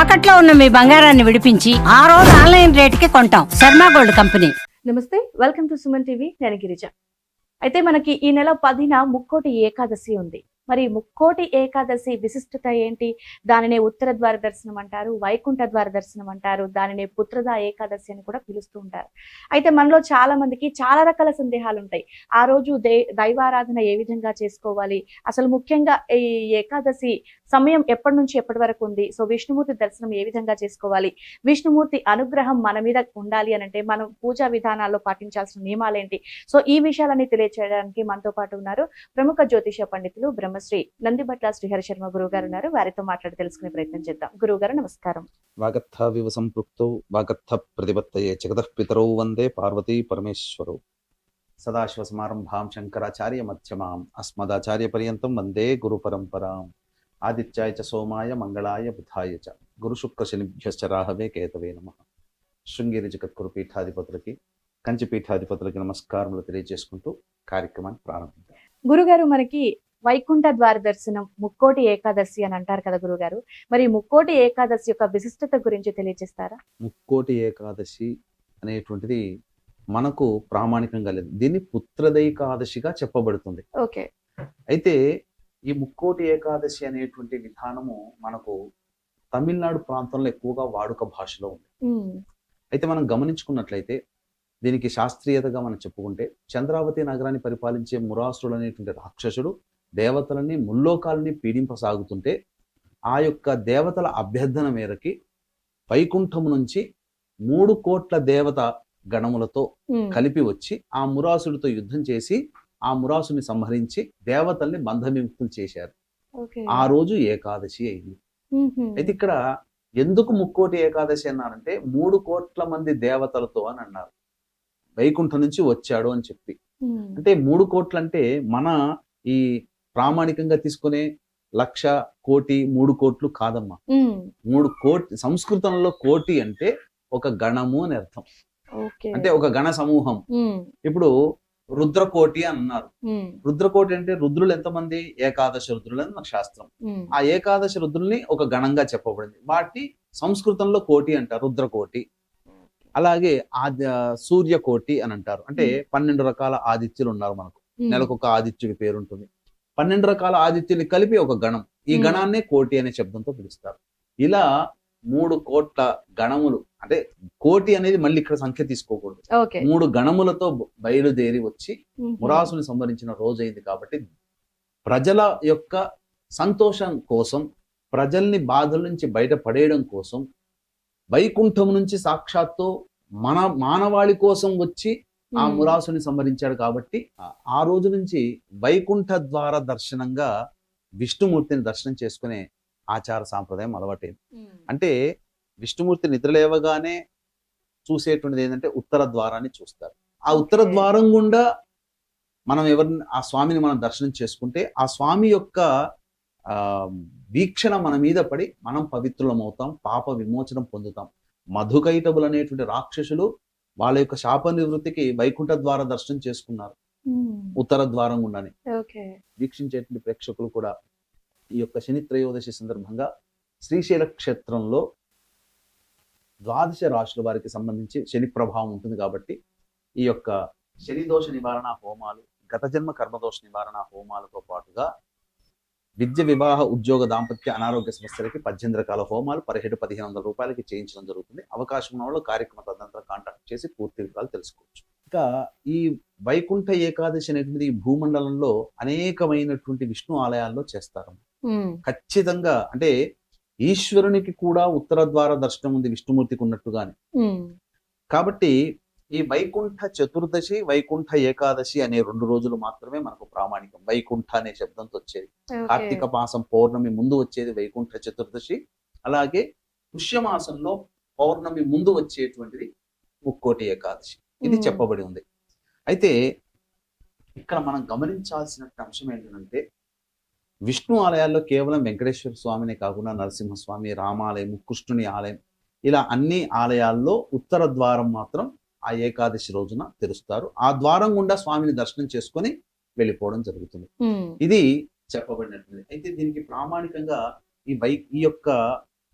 తాకట్లో ఉన్న మీ బంగారాన్ని విడిపించి ఆ రోజు ఆన్లైన్ రేటుకి కొంటాం. Sharma gold company. నమస్తే వెల్కమ్ టు సుమన్ టీవీ నేను గిరిజ. అయితే మనకి ఈ నెల పదిన ముక్కోటి ఏకాదశి ఉంది. మరి ముక్కోటి ఏకాదశి విశిష్టత ఏంటి? దానినే ఉత్తర ద్వార దర్శనం అంటారు వైకుంఠ ద్వార దర్శనం అంటారు దానినే పుత్రద ఏకాదశి అని కూడా పిలుస్తూ ఉంటారు. అయితే మనలో చాలా మందికి చాలా రకాల సందేహాలు ఉంటాయి. ఆ రోజు దైవారాధన ఏ విధంగా చేసుకోవాలి? అసలు ముఖ్యంగా ఈ ఏకాదశి సమయం ఎప్పటి నుంచి ఎప్పటి వరకు ఉంది? సో విష్ణుమూర్తి దర్శనం ఏ విధంగా చేసుకోవాలి? విష్ణుమూర్తి అనుగ్రహం మన మీద ఉండాలి అని అంటే మనం పూజా విధానాల్లో పాటించాల్సిన నియమాలేంటి సో ఈ విషయాలన్నీ తెలియచేయడానికి మనతో పాటు ఉన్నారు ప్రముఖ జ్యోతిష పండితులు బ్రహ్మశ్రీ నందిభట్ల శ్రీహరి శర్మ గురువు గారు ఉన్నారు. వారితో మాట్లాడి తెలుసుకునే ప్రయత్నం చేద్దాం. గురువు గారు నమస్కారం. వాగర్థావివ సంపృక్తౌ వాగర్థ ప్రతిపత్తయే జగతః వందే పార్వతీ పరమేశ్వరౌ. సదాశివసమారంభాం శంకరాచార్య మధ్యమాం అస్మదాచార్య పర్యంతం వందే గురు పరంపరాం. ఆదిత్యాయ చ సోమాయ మంగళాయ బుధాయ చ. గురు శుక్ర శనిభ్యశ్చ రాహవే కేతవే నమ. శృంగేరి జగద్గురు పీఠాధిపతులకి కంచి పీఠాధిపతులకి నమస్కారములు తెలియజేసుకుంటూ కార్యక్రమాన్ని ప్రారంభిద్దాం. గురుగారు మనకి వైకుంఠ ద్వార దర్శనం ముక్కోటి ఏకాదశి అని అంటారు కదా గురుగారు. మరి ముక్కోటి ఏకాదశి యొక్క విశిష్టత గురించి తెలియజేస్తారా? ముక్కోటి ఏకాదశి అనేటువంటిది మనకు ప్రామాణికంగా లేదు. దీన్ని పుత్రదైకాదశిగా చెప్పబడుతుంది. ఓకే. అయితే ఈ ముక్కోటి ఏకాదశి అనేటువంటి విధానము మనకు తమిళనాడు ప్రాంతంలో ఎక్కువగా వాడుక భాషలో ఉంది. అయితే మనం గమనించుకున్నట్లయితే దీనికి శాస్త్రీయతగా మనం చెప్పుకుంటే చంద్రావతి నగరాన్ని పరిపాలించే మురాసురుడు అనేటువంటి రాక్షసుడు దేవతలని ముల్లోకాలని పీడింపసాగుతుంటే ఆ యొక్క దేవతల అభ్యర్థన మేరకి వైకుంఠం నుంచి మూడు కోట్ల దేవత గణములతో కలిపి వచ్చి ఆ మురాసుడితో యుద్ధం చేసి ఆ మురాసుని సంహరించి దేవతల్ని బంధవిముక్తులు చేశారు. ఆ రోజు ఏకాదశి అయింది. అయితే ఇక్కడ ఎందుకు ముక్కోటి ఏకాదశి అన్నారంటే మూడు కోట్ల మంది దేవతలతో అని అన్నారు. వైకుంఠం నుంచి వచ్చాడు అని చెప్పి. అంటే మూడు కోట్లు అంటే మన ఈ ప్రామాణికంగా తీసుకునే లక్ష కోటి మూడు కోట్లు కాదమ్మా. మూడు కోటి సంస్కృతంలో కోటి అంటే ఒక గణము అని అర్థం. అంటే ఒక గణ సమూహం. ఇప్పుడు రుద్రకోటి అని అన్నారు రుద్రకోటి అంటే రుద్రులు ఎంతమంది? ఏకాదశ రుద్రులు అని మన శాస్త్రం. ఆ ఏకాదశ రుద్రుల్ని ఒక గణంగా చెప్పబడింది. వాటి సంస్కృతంలో కోటి అంటారు రుద్రకోటి. అలాగే ఆద్య సూర్యకోటి అని అంటారు. అంటే పన్నెండు రకాల ఆదిత్యులు ఉన్నారు మనకు. నెలకు ఒక ఆదిత్యుడి పేరు ఉంటుంది పన్నెండు రకాల ఆదిత్యుల్ని కలిపి ఒక గణం. ఈ. గణాన్నే కోటి అనే శబ్దంతో పిలుస్తారు. ఇలా మూడు కోట్ల గణములు అంటే కోటి అనేది మళ్ళీ ఇక్కడ సంఖ్య తీసుకోకూడదు. మూడు గణములతో బయలుదేరి వచ్చి మురాసుని సంహరించిన రోజైంది కాబట్టి ప్రజల యొక్క సంతోషం కోసం ప్రజల్ని బాధల నుంచి బయటపడేయడం కోసం వైకుంఠం నుంచి సాక్షాత్తు మన మానవాళి కోసం వచ్చి ఆ మురాసుని సంహరించాడు కాబట్టి ఆ రోజు నుంచి వైకుంఠ ద్వార దర్శనంగా విష్ణుమూర్తిని దర్శనం చేసుకునే ఆచార సాంప్రదాయం అలవాటైంది. అంటే విష్ణుమూర్తి నిద్రలేవగానే చూసేటువంటిది ఏంటంటే ఉత్తర ద్వారాన్ని చూస్తారు. ఆ ఉత్తర. ద్వారం గుండా మనం ఎవరిని ఆ స్వామిని మనం దర్శనం చేసుకుంటే ఆ స్వామి యొక్క ఆ వీక్షణ మన మీద పడి మనం పవిత్రులమవుతాం పాప విమోచనం పొందుతాం. మధుకైటబులు అనేటువంటి రాక్షసులు వాళ్ళ యొక్క శాప నివృత్తికి వైకుంఠ ద్వార దర్శనం చేసుకున్నారు. ఉత్తర ద్వారం గుండానే. వీక్షించేటువంటి ప్రేక్షకులు కూడా ఈ యొక్క శని త్రయోదశి సందర్భంగా శ్రీశైల క్షేత్రంలో ద్వాదశ రాశుల వారికి సంబంధించి శని ప్రభావం ఉంటుంది కాబట్టి ఈ యొక్క శని దోష నివారణ హోమాలు గత జన్మ కర్మదోష నివారణ హోమాలతో పాటుగా విద్య వివాహ ఉద్యోగ దాంపత్య అనారోగ్య సమస్యలకి పద్దెనిమిది రకాల హోమాలు పదిహేడు పదిహేను వందల రూపాయలకి చేయించడం జరుగుతుంది. అవకాశం ఉన్న వాళ్ళు కార్యక్రమ తదనంతరం కాంటాక్ట్ చేసి పూర్తి వివరాలు తెలుసుకోవచ్చు. ఇంకా ఈ వైకుంఠ ఏకాదశి అనేటువంటి ఈ భూమండలంలో అనేకమైనటువంటి విష్ణు ఆలయాల్లో చేస్తారు. ఖచ్చితంగా అంటే ఈశ్వరునికి కూడా ఉత్తర ద్వార దర్శనం ఉంది విష్ణుమూర్తికి ఉన్నట్టుగానే. కాబట్టి ఈ వైకుంఠ చతుర్దశి వైకుంఠ ఏకాదశి అనే రెండు రోజులు మాత్రమే మనకు ప్రామాణికం. వైకుంఠ అనే శబ్దంతో వచ్చేది. కార్తీక మాసం పౌర్ణమి ముందు వచ్చేది వైకుంఠ చతుర్దశి. అలాగే పుష్యమాసంలో పౌర్ణమి ముందు వచ్చేటువంటిది ముక్కోటి ఏకాదశి. ఇది. చెప్పబడి ఉంది. అయితే ఇక్కడ మనం గమనించాల్సిన అంశం ఏంటంటే విష్ణు ఆలయాల్లో కేవలం వెంకటేశ్వర స్వామినే కాకుండా నరసింహస్వామి రామాలయం కృష్ణుని ఆలయం ఇలా అన్ని ఆలయాల్లో ఉత్తర ద్వారం మాత్రం ఆ ఏకాదశి రోజున తెరుస్తారు. ఆ ద్వారం గుండా స్వామిని దర్శనం చేసుకొని వెళ్ళిపోవడం జరుగుతుంది. ఇది చెప్పబడినట్టుంది అయితే దీనికి ప్రామాణికంగా ఈ వై ఈ యొక్క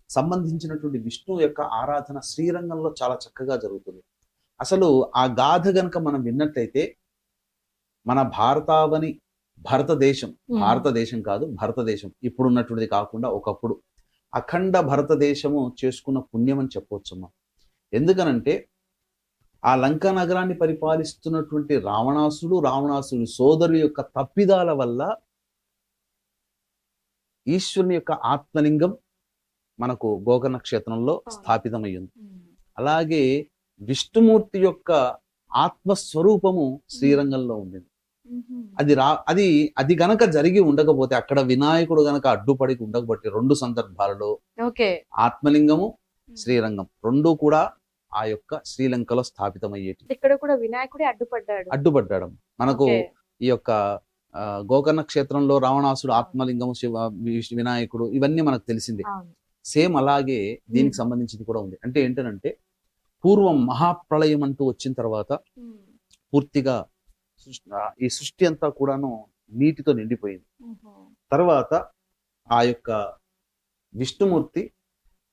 సంబంధించినటువంటి విష్ణువు యొక్క ఆరాధన శ్రీరంగంలో చాలా చక్కగా జరుగుతుంది. అసలు ఆ గాథ గనక మనం విన్నట్లయితే మన భారతావని భారతదేశం. భారతదేశం కాదు భారతదేశం ఇప్పుడున్నటువంటిది కాకుండా ఒకప్పుడు అఖండ భారతదేశము చేసుకున్న పుణ్యం అని చెప్పవచ్చమ్మా ఎందుకనంటే ఆ లంకా నగరాన్ని పరిపాలిస్తున్నటువంటి రావణాసుడు రావణాసుడి సోదరుల యొక్క తప్పిదాల వల్ల ఈశ్వరుని యొక్క ఆత్మలింగం మనకు గోకర్ణ క్షేత్రంలో స్థాపితమయ్యింది. అలాగే విష్ణుమూర్తి యొక్క ఆత్మస్వరూపము శ్రీరంగంలో ఉంది. అది రా అది అది గనక జరిగి ఉండకపోతే అక్కడ వినాయకుడు గనక అడ్డుపడి ఉండకపోతే రెండు సందర్భాలలో ఆత్మలింగము శ్రీరంగం రెండు కూడా ఆ యొక్క శ్రీలంకలో స్థాపితమయ్యేటి ఇక్కడ కూడా వినాయకుడే అడ్డుపడ్డాడు. అడ్డుపడ్డాడు. మనకు. ఈ యొక్క గోకర్ణ క్షేత్రంలో రావణాసుడు ఆత్మలింగము శివ వినాయకుడు ఇవన్నీ మనకు తెలిసిందే. సేమ్ అలాగే దీనికి. సంబంధించింది కూడా ఉంది. అంటే ఏంటంటే పూర్వం మహాప్రళయం అంటూ వచ్చిన తర్వాత. పూర్తిగా సృష్టి- ఈ సృష్టి అంతా కూడాను నీటితో నిండిపోయింది. తర్వాత ఆ యొక్క విష్ణుమూర్తి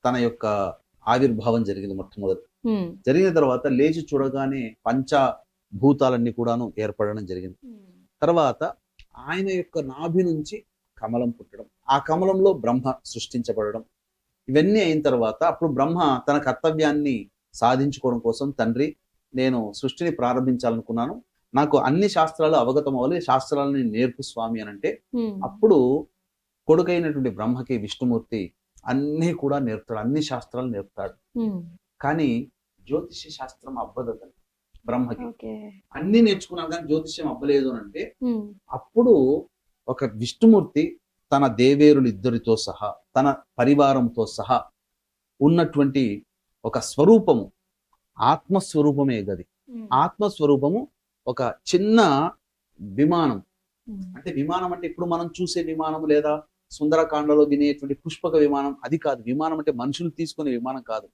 తన యొక్క ఆవిర్భావం జరిగింది మొట్టమొదటి. జరిగిన తర్వాత లేచి చూడగానే పంచభూతాలన్నీ కూడాను ఏర్పడడం జరిగింది. తర్వాత ఆయన యొక్క నాభి నుంచి కమలం పుట్టడం ఆ కమలంలో బ్రహ్మ సృష్టించబడడం ఇవన్నీ అయిన తర్వాత అప్పుడు బ్రహ్మ తన కర్తవ్యాన్ని సాధించుకోవడం కోసం తండ్రి నేను సృష్టిని ప్రారంభించాలనుకున్నాను నాకు అన్ని శాస్త్రాలు అవగతం అవ్వాలి శాస్త్రాలని నేర్పు స్వామి అని అంటే. అప్పుడు కొడుకైనటువంటి బ్రహ్మకి విష్ణుమూర్తి అన్నీ కూడా నేర్పుతాడు అన్ని శాస్త్రాలు నేర్పుతాడు. కానీ జ్యోతిష శాస్త్రం అబ్బదు అతనికి బ్రహ్మకి అన్ని నేర్చుకున్నాను కానీ జ్యోతిష్యం అబ్బలేదు అని అంటే. అప్పుడు ఒక విష్ణుమూర్తి తన దేవేరులు ఇద్దరితో సహా తన పరివారంతో సహా ఉన్నటువంటి ఒక స్వరూపము ఆత్మస్వరూపమే గది. ఆత్మస్వరూపము ఒక చిన్న విమానం. అంటే విమానం అంటే ఇప్పుడు మనం చూసే విమానం లేదా సుందరకాండలో వినేటువంటి పుష్పక విమానం అది కాదు విమానం అంటే మనుషులు తీసుకునే విమానం కాదు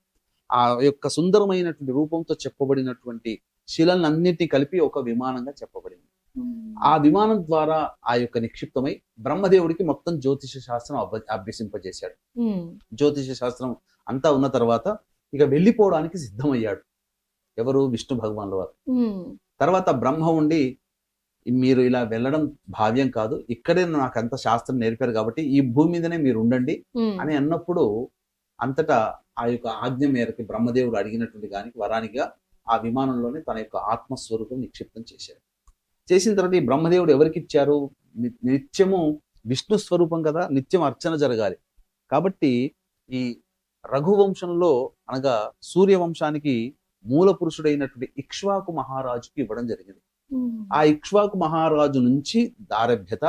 ఆ యొక్క సుందరమైనటువంటి రూపంతో చెప్పబడినటువంటి శిలలన్నిటినీ కలిపి ఒక విమానంగా చెప్పబడింది. ఆ విమానం ద్వారా ఆ యొక్క నిక్షిప్తమై బ్రహ్మదేవుడికి మొత్తం జ్యోతిష శాస్త్రం అభ- అభ్యసింపజేశాడు. జ్యోతిష శాస్త్రం అంతా ఉన్న తర్వాత ఇక వెళ్ళిపోవడానికి సిద్ధమయ్యాడు ఎవరు విష్ణు భగవానుల వారు. తర్వాత బ్రహ్మ ఉండి మీరు ఇలా వెళ్ళడం భావ్యం కాదు. ఇక్కడే నాకు అంత శాస్త్రం నేర్పారు కాబట్టి ఈ భూమి మీదనే మీరు ఉండండి. అని అన్నప్పుడు అంతటా ఆ యొక్క ఆజ్ఞ మేరకు బ్రహ్మదేవుడు అడిగినటువంటి దానికి వరానిగా ఆ విమానంలోనే తన యొక్క ఆత్మస్వరూపం నిక్షిప్తం చేశారు. చేసిన తర్వాత ఈ బ్రహ్మదేవుడు ఎవరికి ఇచ్చారు? నిత్యము విష్ణు స్వరూపం కదా నిత్యం అర్చన జరగాలి. కాబట్టి ఈ రఘువంశంలో అనగా సూర్యవంశానికి మూల పురుషుడైనటువంటి ఇక్ష్వాకు మహారాజుకి ఇవ్వడం జరిగింది ఉమ్. ఆ ఇక్ష్వాకు మహారాజు నుంచి దారభ్యత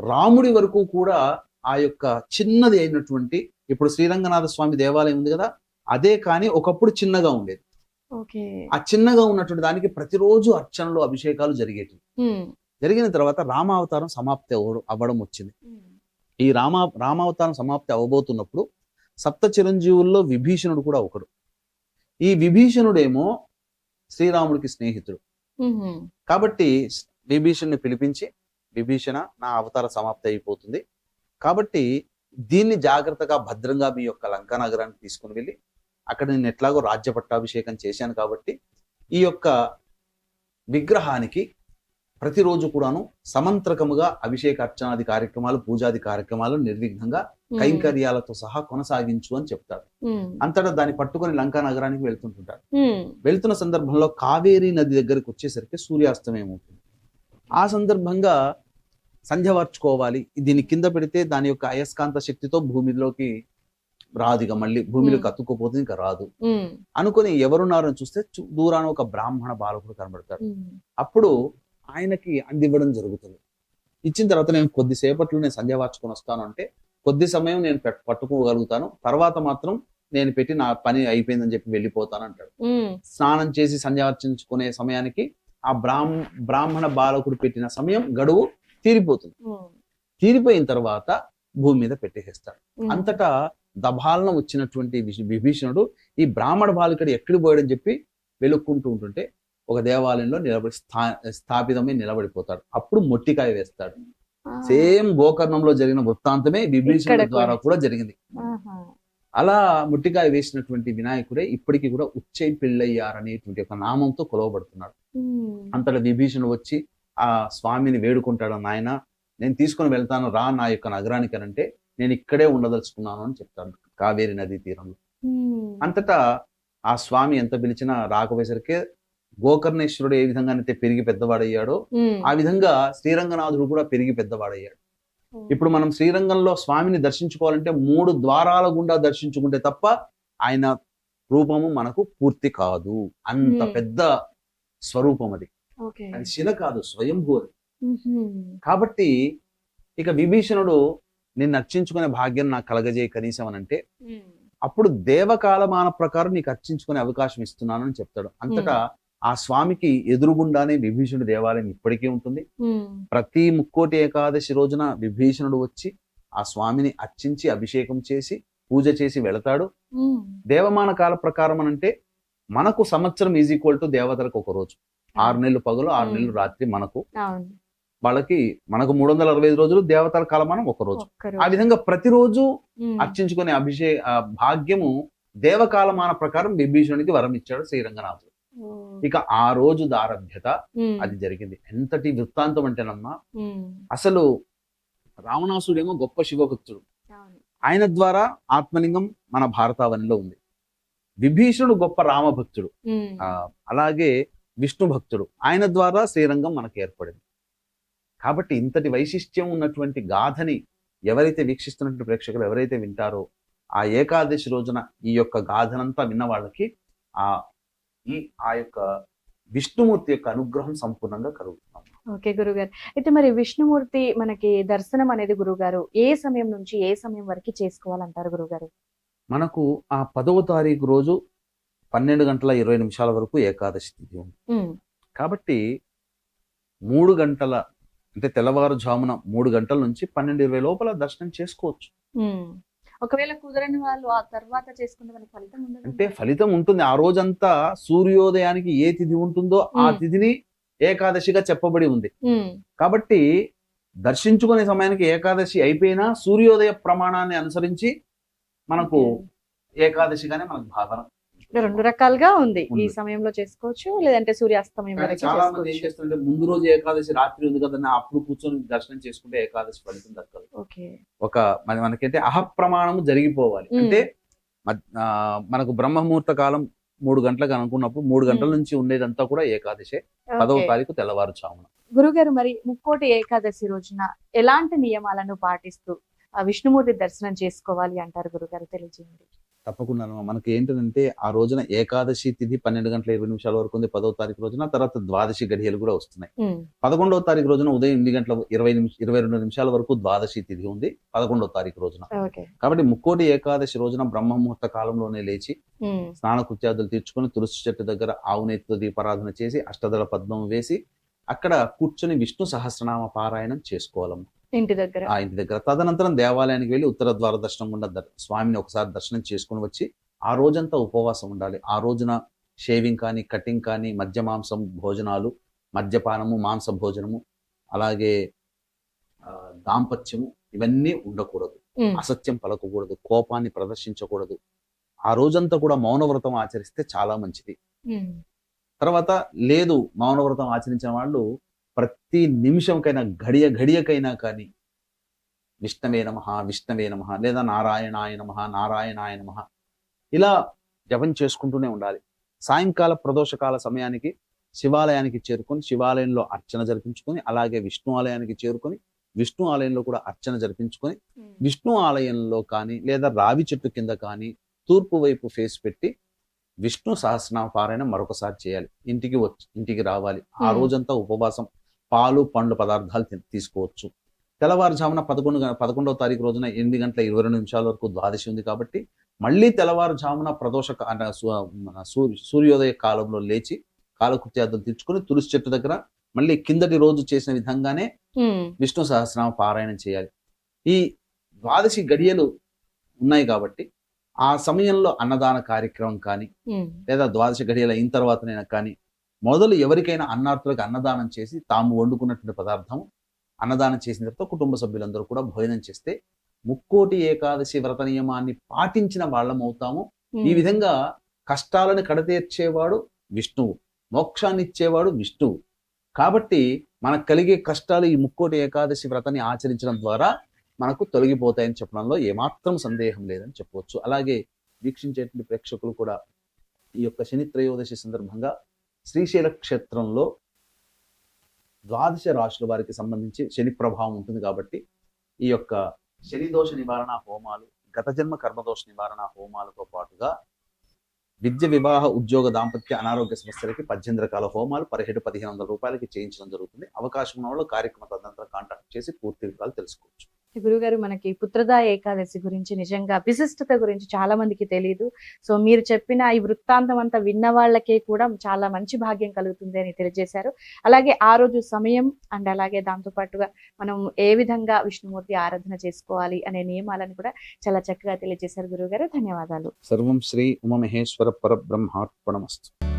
రాముడి వరకు కూడా ఆ యొక్క చిన్నది అయినటువంటి ఇప్పుడు శ్రీరంగనాథ స్వామి దేవాలయం ఉంది కదా అదే కానీ ఒకప్పుడు చిన్నగా ఉండేది ఆ చిన్నగా ఉన్నటువంటి దానికి ప్రతిరోజు అర్చనలు అభిషేకాలు జరిగేవి ఉమ్. జరిగిన తర్వాత రామావతారం సమాప్తి అవ్వడం వచ్చింది ఉమ్. ఈ రామ రామావతారం సమాప్తి అవ్వబోతున్నప్పుడు సప్త చిరంజీవుల్లో విభీషణుడు కూడా ఒకడు ఈ విభీషణుడేమో శ్రీరాముడికి స్నేహితుడు. కాబట్టి విభీషణ్ని పిలిపించి విభీషణ నా అవతార సమాప్తి అయిపోతుంది కాబట్టి దీన్ని జాగ్రత్తగా భద్రంగా మీ యొక్క లంకా నగరానికి తీసుకుని వెళ్ళి అక్కడ నేను ఎట్లాగో రాజ్య పట్టాభిషేకం చేశాను కాబట్టి ఈ యొక్క విగ్రహానికి ప్రతిరోజు కూడాను సమంత్రకముగా అభిషేక అర్చనాది కార్యక్రమాలు పూజాది కార్యక్రమాలు నిర్విఘ్నంగా. కైంకర్యాలతో సహా కొనసాగించు అని చెప్తాడు ఉమ్. అంతటా దాన్ని పట్టుకొని లంకా నగరానికి వెళ్తుంటుంటాడు ఉమ్. వెళ్తున్న సందర్భంలో కావేరీ నది దగ్గరికి వచ్చేసరికి సూర్యాస్తమయం అవుతుంది ఆ సందర్భంగా సంధ్యవార్చుకోవాలి దీన్ని కింద పెడితే దాని యొక్క అయస్కాంత శక్తితో భూమిలోకి రాదు ఇక మళ్ళీ భూమిలోకి. అతుక్కుపోతుంది ఇంకా రాదు. అనుకుని ఎవరున్నారని చూస్తే దూరాన ఒక బ్రాహ్మణ బాలకుడు కనబడతాడు. అప్పుడు ఆయనకి అందివ్వడం జరుగుతుంది ఇచ్చిన తర్వాత నేను కొద్దిసేపట్లో నేను సంధ్య వార్చుకొని వస్తాను అంటే కొద్ది సమయం నేను పెట్- పట్టుకోగలుగుతాను తర్వాత మాత్రం నేను పెట్టి నా పని అయిపోయిందని చెప్పి వెళ్ళిపోతాను అంటాడు. స్నానం చేసి సంధ్యార్చించుకునే సమయానికి ఆ బ్రాహ్మ బ్రాహ్మణ బాలకుడు పెట్టిన సమయం గడువు తీరిపోతుంది. తీరిపోయిన తర్వాత భూమి మీద పెట్టేసేస్తాడు. అంతటా దభాలన వచ్చినటువంటి విభీ- విభీషణుడు ఈ బ్రాహ్మణ బాలికడు ఎక్కడికి పోయాడని చెప్పి వెలుక్కుంటూ ఉంటుంటే ఒక దేవాలయంలో నిలబడి స్థా స్థాపితమై నిలబడిపోతాడు అప్పుడు మొట్టికాయ వేస్తాడు. సేమ్ గోకర్ణంలో జరిగిన వృత్తాంతమే విభీషణుడి ఇక్కడ ద్వారా కూడా. జరిగింది. అలా ముట్టికాయ వేసినటువంటి వినాయకుడే ఇప్పటికీ కూడా ఉచ్చై పిళ్ళయ్యారనేటువంటి ఒక నామంతో కొలవబడుతున్నాడు. అంతటా విభీషణుడు వచ్చి ఆ స్వామిని వేడుకుంటాడు నాయన నేను తీసుకొని వెళ్తాను రా నా యొక్క నగరానికి అంటే నేను ఇక్కడే ఉండదలుచుకున్నాను అని చెప్తాడు కావేరి నదీ తీరంలో. అంతటా ఆ స్వామి ఎంత పిలిచినా రాకపోయేసరికి గోకర్ణేశ్వరుడు ఏ విధంగానైతే పెరిగి పెద్దవాడయ్యాడో. ఆ విధంగా శ్రీరంగనాథుడు కూడా పెరిగి పెద్దవాడయ్యాడు ఇప్పుడు మనం శ్రీరంగంలో స్వామిని దర్శించుకోవాలంటే మూడు ద్వారాల గుండా దర్శించుకుంటే తప్ప ఆయన రూపము మనకు పూర్తి కాదు అంత. పెద్ద స్వరూపం అది అది శిల కాదు స్వయంభూ అది. కాబట్టి ఇక విభీషణుడు నిన్ను అర్చించుకునే భాగ్యం నాకు కలగజేయ కనీసం అని అంటే. అప్పుడు దేవకాలమాన ప్రకారం నీకు అర్చించుకునే అవకాశం ఇస్తున్నానని చెప్తాడు అంతటా ఆ స్వామికి ఎదురుగుండానే విభీషణుడి దేవాలయం ఇప్పటికీ ఉంటుంది. ప్రతి ముక్కోటి ఏకాదశి రోజున విభీషణుడు వచ్చి ఆ స్వామిని అర్చించి అభిషేకం చేసి పూజ చేసి వెళతాడు. దేవమాన కాల ప్రకారం అని అంటే మనకు సంవత్సరం ఈజ్ ఈక్వల్ టు దేవతలకు ఒక రోజు ఆరు నెలలు పగలు ఆరు Hmm. నెలలు రాత్రి మనకు వాళ్ళకి మనకు మూడు వందల అరవై ఐదు రోజులు దేవతల కాలమానం ఒక రోజు ఆ. విధంగా ప్రతిరోజు ఉమ్. అర్చించుకునే అభిషేక భాగ్యము దేవకాలమాన ప్రకారం విభీషణుడికి వరం ఇచ్చాడు శ్రీరంగనాథుడు. ఇక ఆ రోజు దారభ్యత. అది జరిగింది. ఎంతటి వృత్తాంతం అంటేనమ్మా. అసలు రావణాసుడేమో గొప్ప శివభక్తుడు. ఆయన ద్వారా ఆత్మలింగం మన భారతావనిలో ఉంది. విభీషణుడు గొప్ప రామభక్తుడు. అలాగే విష్ణు భక్తుడు. ఆయన ద్వారా శ్రీరంగం మనకు ఏర్పడింది. కాబట్టి ఇంతటి వైశిష్ట్యం ఉన్నటువంటి గాథని ఎవరైతే వీక్షిస్తున్నటువంటి ప్రేక్షకులు ఎవరైతే వింటారో ఆ ఏకాదశి రోజున ఈ యొక్క గాథనంతా విన్న వాళ్ళకి ఆ ఈ ఆ యొక్క విష్ణుమూర్తి యొక్క అనుగ్రహం సంపూర్ణంగా కలుగుతుంది. ఓకే గురుగారు. అయితే మరి విష్ణుమూర్తి మనకి దర్శనం అనేది గురుగారు ఏ సమయం నుంచి ఏ సమయం వరకు చేసుకోవాలంటారు గురుగారు? మనకు ఆ పదవ తారీఖు రోజు పన్నెండు గంటల ఇరవై నిమిషాల వరకు ఏకాదశి తిథి ఉంది. కాబట్టి మూడు గంటల అంటే తెల్లవారుజామున మూడు గంటల నుంచి పన్నెండు ఇరవై లోపల దర్శనం చేసుకోవచ్చు. ఒకవేళ కుదరని వాళ్ళు ఆ తర్వాత చేసుకుంటే మనకి ఫలితం ఉండదు అంటే ఫలితం ఉంటుంది ఆ రోజంతా సూర్యోదయానికి ఏ తిథి ఉంటుందో ఆ. తిథిని ఏకాదశిగా చెప్పబడి ఉంది. కాబట్టి దర్శించుకునే సమయానికి ఏకాదశి అయిపోయినా సూర్యోదయ ప్రమాణాన్ని అనుసరించి మనకు. ఏకాదశిగానే మనకు భావన రెండు రకాలుగా ఉంది ఈ. సమయంలో చేసుకోవచ్చు లేదంటే సూర్యాస్తమయం చాలా మంది ఏం చేస్తుంటే ముందు రోజు ఏకాదశి రాత్రి ఉంది కదా అప్పుడు కూర్చొని దర్శనం చేసుకుంటే ఏకాదశి ఫలితం దక్కదు ఒక మన మనకైతే అహప్రమాణము జరిగిపోవాలి. అంటే మనకు బ్రహ్మముహూర్త కాలం మూడు గంటలకు అనుకున్నప్పుడు మూడు గంటల. నుంచి ఉండేదంతా కూడా ఏకాదశే పదవ. తారీఖు తెల్లవారుజామున గురుగారు మరి ముక్కోటి ఏకాదశి రోజున ఎలాంటి నియమాలను పాటిస్తూ ఆ విష్ణుమూర్తి దర్శనం చేసుకోవాలి అంటారు గురుగారు తెలియజేయండి తప్పకుండా మనకి ఏంటంటే ఆ రోజున ఏకాదశి తిథి పన్నెండు గంటల ఇరవై నిమిషాల వరకు ఉంది. పదవ తారీఖు రోజున తర్వాత ద్వాదశి గడియలు కూడా వస్తున్నాయి. పదకొండవ తారీఖు రోజున ఉదయం ఎనిమిది గంటల ఇరవై నిమిష ఇరవై రెండు నిమిషాల వరకు ద్వాదశి తిథి ఉంది పదకొండవ తారీఖు రోజున. కాబట్టి ముక్కోటి ఏకాదశి రోజున బ్రహ్మముహూర్త కాలంలోనే లేచి. స్నాన కృత్యాదులు తీర్చుకొని తులసి చెట్టు దగ్గర ఆవునేతితో దీపారాధన చేసి అష్టదళ పద్మం వేసి అక్కడ కూర్చొని విష్ణు సహస్రనామ పారాయణం చేసుకోవాలమ్మ. ఇంటి దగ్గర. ఆ ఇంటి దగ్గర. తదనంతరం దేవాలయానికి వెళ్ళి ఉత్తర ద్వార దర్శనం దర్- స్వామిని ఒకసారి దర్శనం చేసుకుని వచ్చి ఆ రోజంతా ఉపవాసం ఉండాలి. ఆ రోజున షేవింగ్ కానీ కటింగ్ కానీ మద్య మాంసం భోజనాలు మద్యపానము మాంస భోజనము అలాగే దాంపత్యము ఇవన్నీ ఉండకూడదు. అసత్యం పలకకూడదు. కోపాన్ని ప్రదర్శించకూడదు. ఆ రోజంతా కూడా మౌనవ్రతం ఆచరిస్తే చాలా మంచిది. తర్వాత లేదు మౌనవ్రతం ఆచరించిన వాళ్ళు ప్రతి నిమిషంకైనా గడియ గడియకైనా కానీ విష్ణవే నమ విష్ణవే నమ లేదా నారాయణాయ నమ నారాయణాయ నమ ఇలా జపం చేసుకుంటూనే ఉండాలి సాయంకాల ప్రదోషకాల సమయానికి శివాలయానికి చేరుకొని శివాలయంలో అర్చన జరిపించుకొని అలాగే విష్ణు ఆలయానికి చేరుకొని విష్ణు ఆలయంలో కూడా అర్చన జరిపించుకొని. విష్ణు ఆలయంలో కానీ లేదా రావి చెట్టు కింద కానీ తూర్పు వైపు ఫేస్ పెట్టి విష్ణు సహస్రనామ పారాయణం మరొకసారి చేయాలి ఇంటికి వచ్చి ఇంటికి రావాలి ఆ. రోజంతా ఉపవాసం పాలు పండ్లు పదార్థాలు తీసుకోవచ్చు తెల్లవారుజామున పదకొండు పదకొండవ తారీఖు రోజున ఎనిమిది గంటల ఇరవై రెండు నిమిషాల వరకు ద్వాదశి ఉంది కాబట్టి మళ్ళీ తెల్లవారుజామున ప్రదోష సూర్యోదయ కాలంలో లేచి కాలకృత్యాదులు తెచ్చుకొని తులసి చెట్టు దగ్గర మళ్ళీ కిందటి రోజు చేసిన విధంగానే. విష్ణు సహస్రనామ పారాయణం చేయాలి ఈ ద్వాదశి గడియలు ఉన్నాయి కాబట్టి ఆ సమయంలో అన్నదాన కార్యక్రమం కానీ. లేదా ద్వాదశి గడియలు అయిన తర్వాతనైనా కానీ మొదలు ఎవరికైనా అన్నార్థులకు అన్నదానం చేసి తాము వండుకున్నటువంటి పదార్థం అన్నదానం చేసిన తర్వాత కుటుంబ సభ్యులందరూ కూడా భోజనం చేస్తే ముక్కోటి ఏకాదశి వ్రత నియమాన్ని పాటించిన వాళ్ళం అవుతాము. ఈ విధంగా కష్టాలను కడతీర్చేవాడు విష్ణువు మోక్షాన్ని ఇచ్చేవాడు విష్ణువు. కాబట్టి మనకు కలిగే కష్టాలు ఈ ముక్కోటి ఏకాదశి వ్రతాన్ని ఆచరించడం ద్వారా మనకు తొలగిపోతాయని చెప్పడంలో ఏమాత్రం సందేహం లేదని చెప్పవచ్చు. అలాగే వీక్షించేటువంటి ప్రేక్షకులు కూడా ఈ యొక్క శని త్రయోదశి సందర్భంగా శ్రీశైల క్షేత్రంలో ద్వాదశ రాశుల వారికి సంబంధించి శని ప్రభావం ఉంటుంది కాబట్టి ఈ యొక్క శని దోష నివారణ హోమాలు గత జన్మ కర్మదోష నివారణ హోమాలతో పాటుగా విద్య వివాహ ఉద్యోగ దాంపత్య అనారోగ్య సమస్యలకి పద్దెనిమిది రకాల హోమాలు పదిహేడు పదిహేను వందల రూపాయలకి చేయించడం జరుగుతుంది. అవకాశం ఉన్న వాళ్ళు కార్యక్రమ తదనంతరం కాంటాక్ట్ చేసి పూర్తి వివరాలు తెలుసుకోవచ్చు. గురుగారు మనకి పుత్రదా ఏకాదశి గురించి నిజంగా విశిష్టత గురించి చాలా మందికి తెలియదు సో మీరు చెప్పిన ఈ వృత్తాంతం అంతా విన్న వాళ్ళకే కూడా చాలా మంచి భాగ్యం కలుగుతుంది అని తెలియజేశారు. అలాగే ఆ రోజు సమయం అండ్ అలాగే దాంతో పాటుగా మనం ఏ విధంగా విష్ణుమూర్తి ఆరాధన చేసుకోవాలి అనే నియమాలను కూడా చాలా చక్కగా తెలియజేశారు గురుగారు. ధన్యవాదాలు. సర్వం శ్రీ ఉమమహేశ్వర పరబ్రహ్మార్పణమస్తు.